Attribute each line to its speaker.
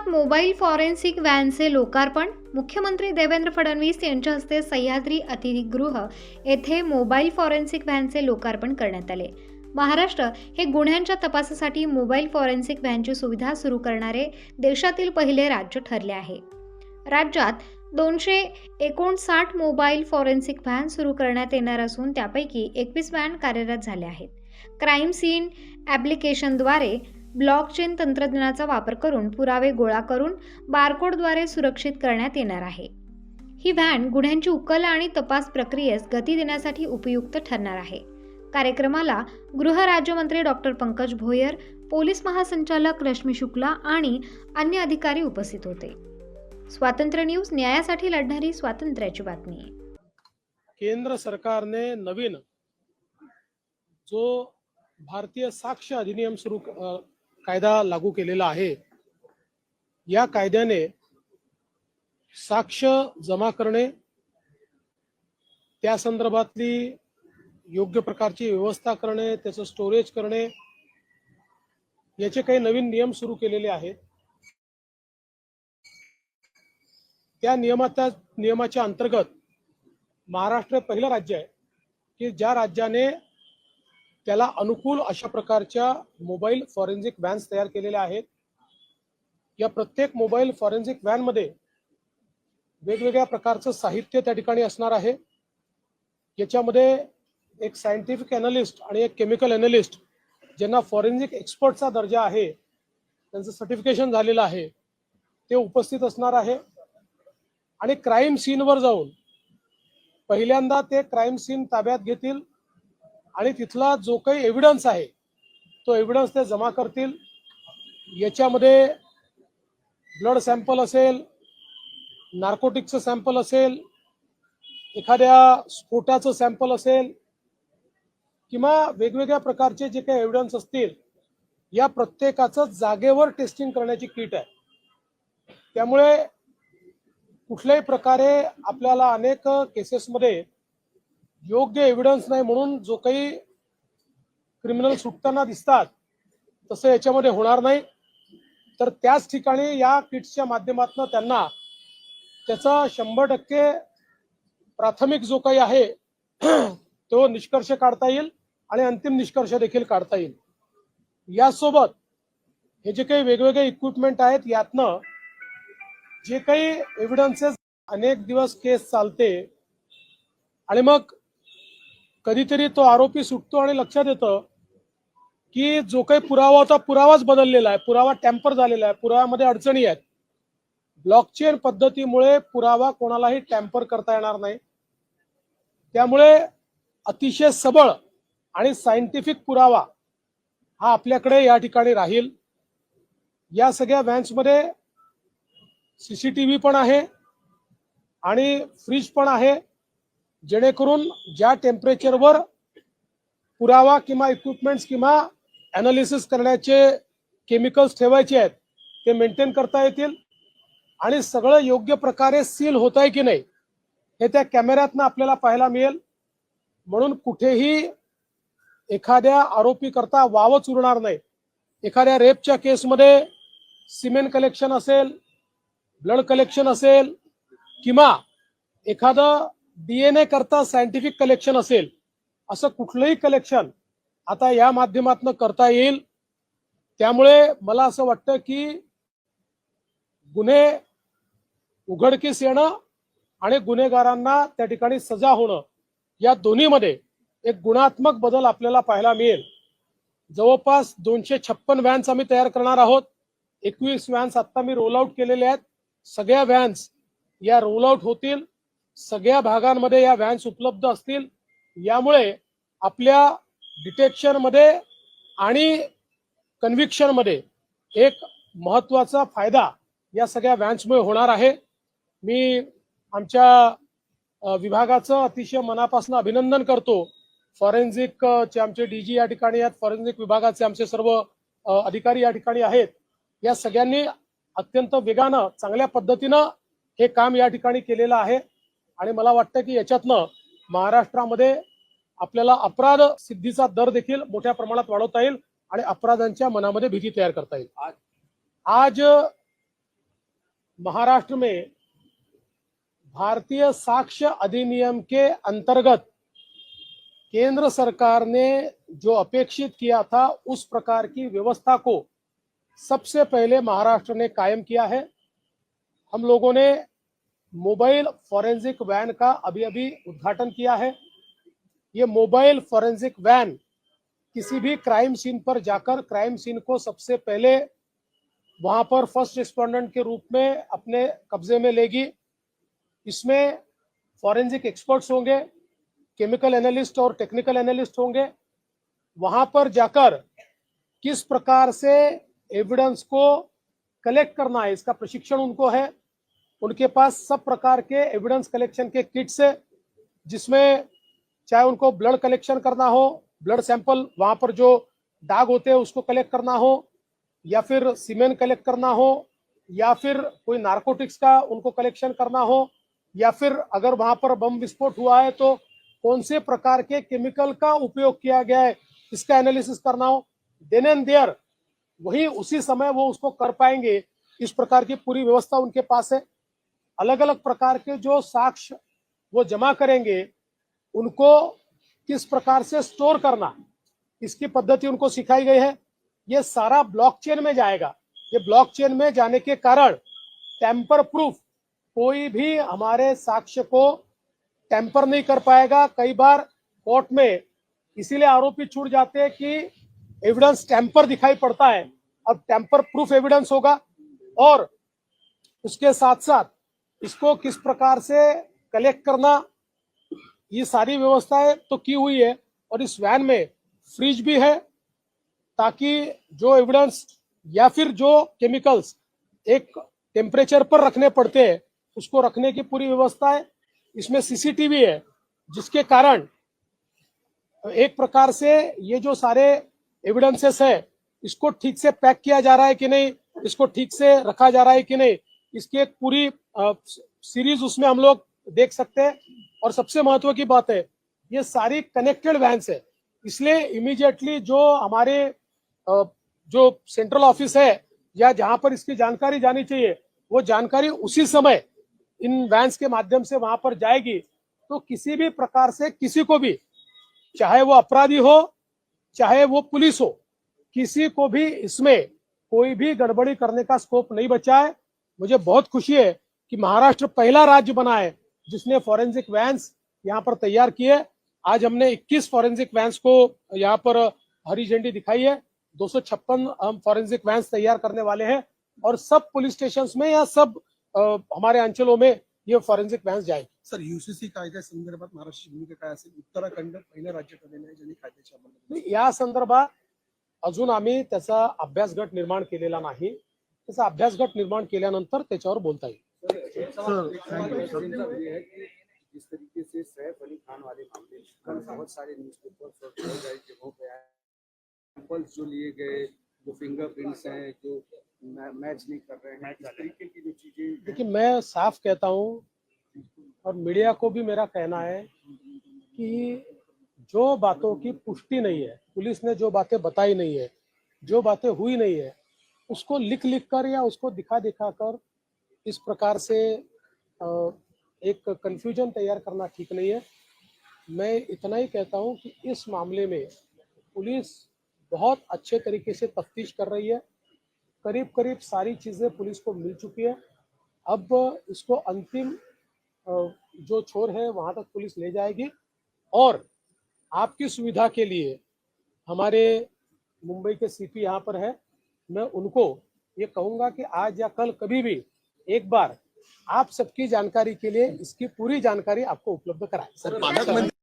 Speaker 1: राज्यात mobile forensic व्हॅनचे लोकार्पण. मुख्यमंत्री देवेंद्र फडणवीस यांच्या हस्ते सह्याद्री अतिथीगृह येथे मोबाईल फॉरेन्सिक व्हॅनचे लोकार्पण करण्यात आले. महाराष्ट्र हे गुन्ह्यांच्या तपासासाठी मोबाईल फॉरेन्सिक व्हॅनची सुविधा सुरू करणारे देशातील पहिले राज्य ठरले आहे. राज्यात दोनशे एकोणसाठ मोबाईल फॉरेन्सिक व्हॅन सुरू करण्यात येणार असून त्यापैकी एकवीस व्हॅन कार्यरत झाल्या आहेत. क्राईम सीन ॲप्लिकेशनद्वारे ब्लॉकचेन तंत्रज्ञानाचा वापर करून पुरावे गोळा करून बारकोडद्वारे सुरक्षित करण्यात येणार आहे. ही व्हॅन गुन्ह्यांची उकल आणि तपास प्रक्रियेस गती देण्यासाठी उपयुक्त ठरणार आहे. कार्यक्रमाला गृहराज्यमंत्री डॉक्टर पंकज भोयर पोलीस महासंचालक रश्मी शुक्ला आणि अन्य अधिकारी उपस्थित होते. स्वातंत्र्य न्यूज न्यायासाठी लढणारी स्वातंत्र्याची बातमी.
Speaker 2: केंद्र सरकारने नवीन जो भारतीय साक्ष अधिनियम सुरू कायदा लागू केलेला आहे. या कायद्याने साक्ष जमा करणे त्या संदर्भातली योग्य प्रकारची व्यवस्था करणे त्याचं स्टोरेज करणे याचे काही नवीन नियम सुरू केलेले आहेत. त्या नियमाच्या नियमाच्या अंतर्गत महाराष्ट्र पहिलं राज्य आहे की ज्या राज्याने त्याला अनुकूल अशा प्रकारच्या मोबाईल फॉरेन्सिक व्हॅन्स तयार केलेल्या आहेत. या प्रत्येक मोबाईल फॉरेन्सिक व्हॅनमध्ये वेगवेगळ्या प्रकारचं साहित्य त्या ठिकाणी असणार आहे. याच्यामध्ये एक सायंटिफिक अॅनालिस्ट आणि एक केमिकल अॅनालिस्ट ज्यांना फॉरेन्सिक एक्सपर्टचा दर्जा आहे त्यांचं सर्टिफिकेशन झालेलं आहे ते उपस्थित असणार आहे. आणि क्राईम सीनवर जाऊन पहिल्यांदा ते क्राईम सीन ताब्यात घेतील. आणि तिथला जो काही एव्हिडन्स आहे तो एव्हिडन्स ते जमा करतील. याच्यामध्ये ब्लड सॅम्पल असेल नार्कोटिकचं सॅम्पल असेल एखाद्या स्फोटाचं सॅम्पल असेल किंवा वेगवेगळ्या प्रकारचे जे काही एव्हिडन्स असतील या प्रत्येकाचं जागेवर टेस्टिंग करण्याची किट आहे. त्यामुळे कुठल्याही प्रकारे आपल्याला अनेक केसेसमध्ये योग्य एव्हिडन्स नाही म्हणून जो काही क्रिमिनल सुटताना दिसतात तसं याच्यामध्ये होणार नाही. तर त्याच ठिकाणी या किट्सच्या माध्यमातून त्यांना त्याचा शंभर टक्के प्राथमिक जो काही आहे तो निष्कर्ष काढता येईल आणि अंतिम निष्कर्ष देखील काढता येईल. यासोबत हे जे काही वेगवेगळे इक्विपमेंट आहेत यातनं जे काही एव्हिडन्सेस अनेक दिवस केस चालते. आणि मग कधीतरी तो आरोपी सुटतो आणि लक्षात येतं की जो काही पुरावा होता पुरावाच बदललेला आहे. पुरावा टॅम्पर झालेला आहे. पुराव्यामध्ये अडचणी आहेत. ब्लॉकचेन पद्धतीमुळे पुरावा कोणालाही टॅम्पर करता येणार नाही. त्यामुळे अतिशय सबळ आणि सायंटिफिक पुरावा हा आपल्याकडे या ठिकाणी राहील. या सगळ्या व्हॅन्समध्ये सी सी टी व्ही पण आहे आणि फ्रीज पण आहे. जेणेकरून ज्या टेम्परेचरवर पुरावा किंवा इक्विपमेंट्स किंवा अनालिसिस करण्याचे केमिकल्स ठेवायचे आहेत ते मेंटेन करता येतील आणि सगळं योग्य प्रकारे सील होत आहे की नाही हे त्या कॅमेऱ्यातनं आपल्याला पाहायला मिळेल. म्हणून कुठेही एखाद्या आरोपी करता वावच उरणार नाही. एखाद्या रेपच्या केसमध्ये सिमेंट कलेक्शन असेल ब्लड कलेक्शन असेल किंवा एखादं डीएनए करता सायंटिफिक कलेक्शन असेल असं कुठलंही कलेक्शन आता या माध्यमातून करता येईल. त्यामुळे मला असं वाटतं की गुन्हे उघडकीस येणं आणि गुन्हेगारांना त्या ठिकाणी सजा होणं या दोन्हीमध्ये एक गुणात्मक बदल आपल्याला पाहायला मिळेल. जवळपास दोनशे छप्पन व्हॅन्स आम्ही तयार करणार आहोत. एकवीस व्हॅन्स आता मी रोल आउट केलेले आहेत. सगळ्या व्हॅन्स या रोल आउट होतील. सगळ्या भागांमध्ये या व्हॅन्स उपलब्ध असतील. यामुळे आपल्या डिटेक्शनमध्ये आणि कन्व्हिक्शनमध्ये एक महत्त्वाचा फायदा या सगळ्या व्हॅन्समुळे होणार आहे. मी आमच्या विभागाचं अतिशय मनापासून अभिनंदन करतो. फॉरेन्सिकचे आमचे डी आमचे डीजी या ठिकाणी आहेत फॉरेन्सिक विभागाचे आमचे सर्व अधिकारी या ठिकाणी आहेत. या सगळ्यांनी अत्यंत वेगानं चांगल्या पद्धतीनं हे काम या ठिकाणी केलेलं आहे. आणि मला वाटतं की याच्यातनं महाराष्ट्रामध्ये आपल्याला अपराध सिद्धीचा दर देखील मोठ्या प्रमाणात वाढवता येईल आणि अपराधांच्या मनामध्ये भीती तयार करता येईल. आज महाराष्ट्र में भारतीय साक्ष्य अधिनियम के अंतर्गत केंद्र सरकार ने जो अपेक्षित किया था उस प्रकार की व्यवस्था को सबसे पहले महाराष्ट्र ने कायम किया है। हम लोगों ने मोबाइल फॉरेंसिक वैन का अभी अभी उद्घाटन किया है। ये मोबाइल फॉरेंसिक वैन किसी भी क्राइम सीन पर जाकर, क्राइम सीन को सबसे पहले वहाँ पर फ़र्स्ट रिस्पोंडेंट के रूप में अपने कब्जे में लेगी। इसमें फॉरेंसिक एक्सपर्ट्स होंगे, केमिकल एनालिस्ट और टेक्निकल एनालिस्ट होंगे। वहाँ पर जाकर किस प्रकार से एविडेंस को कलेक्ट करना है, इसका प्रशिक्षण उनको है। उनके पास सब प्रकार के एविडेंस कलेक्शन के किट्स है, जिसमें चाहे उनको ब्लड कलेक्शन करना हो ब्लड सैंपल वहाँ पर जो दाग होते हैं उसको कलेक्ट करना हो, या फिर सीमेंट कलेक्ट करना हो, या फिर कोई नार्कोटिक्स का उनको कलेक्शन करना हो, या फिर अगर वहाँ पर बम विस्फोट हुआ है तो कौन से प्रकार के केमिकल का उपयोग किया गया है इसका एनालिसिस करना हो देन एंड देयर वही उसी समय वो उसको कर पाएँगे। इस प्रकार की पूरी व्यवस्था उनके पास है। अलग अलग प्रकार के जो साक्ष्य वो जमा करेंगे, उनको किस प्रकार से स्टोर करना इसकी पद्धति उनको सिखाई गई है, ये सारा ब्लॉकचेन में जाएगा। ये ब्लॉकचेन में जाने के कारण टेम्पर प्रूफ कोई भी हमारे साक्ष्य को टेम्पर नहीं कर पाएगा। कई बार कोर्ट में इसीलिए आरोपी छूट जाते हैं कि एविडेंस टेम्पर दिखाई पड़ता है। अब टेम्पर प्रूफ एविडेंस होगा और उसके साथ साथ इसको किस प्रकार से कलेक्ट करना, ये सारी व्यवस्थाएँ तो की हुई है और इस वैन में फ्रिज भी है ताकि जो एविडेंस या फिर जो केमिकल्स एक टेम्परेचर पर रखने पड़ते हैं, उसको रखने की पूरी व्यवस्था है इसमें सीसीटीवी है, जिसके कारण एक प्रकार से ये जो सारे एविडेंसेस है, इसको ठीक से पैक किया जा रहा है कि नहीं, इसको ठीक से रखा जा रहा है कि नहीं इसकी एक पूरी सीरीज़ उसमें हम लोग देख सकते हैं। और सबसे महत्व की बात है, ये सारी कनेक्टेड वैन्स है। इसलिए इमीडिएटली जो हमारे जो सेंट्रल ऑफ़िस है या जहाँ पर इसकी जानकारी जानी चाहिए, वो जानकारी उसी समय इन वैन्स के माध्यम से वहाँ पर जाएगी। तो किसी भी प्रकार से किसी को भी, चाहे वो अपराधी हो, चाहे वो पुलिस हो, किसी को भी इसमें कोई भी गड़बड़ी करने का स्कोप नहीं बचा है। मुझे बहुत खुशी है कि महाराष्ट्र पहला राज्य बना है जिसने फॉरेंसिक वैंस यहाँ पर तैयार किए। आज हमने 21 फॉरेंसिक वैन्स को यहाँ पर हरी झंडी दिखाई है। दो हम फॉरेंसिक वैंस तैयार करने वाले हैं और सब पुलिस स्टेशन में या सब हमारे अंचलों में ये फॉरेंसिक वैन्स जाएगी।
Speaker 3: सर युसीसी कायद्या संदर्भात महाराष्ट्राची भूमिका काय असेल? उत्तराखंड पहिलं राज्य ठरलेलं आहे ज्यांनी कायद्याची
Speaker 2: या संदर्भात अजून आम्ही त्याचा अभ्यास गट निर्माण केलेला नाही. त्याचा अभ्यास गट निर्माण केल्यानंतर त्याच्यावर बोलता येईल.
Speaker 3: सर
Speaker 4: जिस तरीके से सैफ अली खान वाले मामले बहुत सारे न्यूज़पेपर और कई जगहों पे आए सैंपल्स जो लिए गए जो फिंगरप्रिंट्स हैं जो मैच नहीं कर रहे हैं इस तरीके की जो चीज़ें
Speaker 2: देखिए मैं साफ़ कहता हूँ और मीडिया को भी मेरा कहना है कि जो बातों की पुष्टि नहीं है पुलिस ने जो बातें बताई नहीं है जो बातें हुई नहीं है उसको लिख लिख कर या उसको दिखा दिखा कर इस प्रकार से एक कंफ्यूजन तैयार करना ठीक नहीं है। मैं इतना ही कहता हूँ कि इस मामले में पुलिस बहुत अच्छे तरीके से तफ्तीश कर रही है। करीब करीब सारी चीज़ें पुलिस को मिल चुकी है। अब इसको अंतिम जो छोर है वहाँ तक पुलिस ले जाएगी। और आपकी सुविधा के लिए हमारे मुंबई के सीपी यहाँ पर है। मैं उनको ये कहूँगा कि आज या कल कभी भी एक बार आप सबकी जानकारी के लिए इसकी पूरी जानकारी आपको उपलब्ध कराए।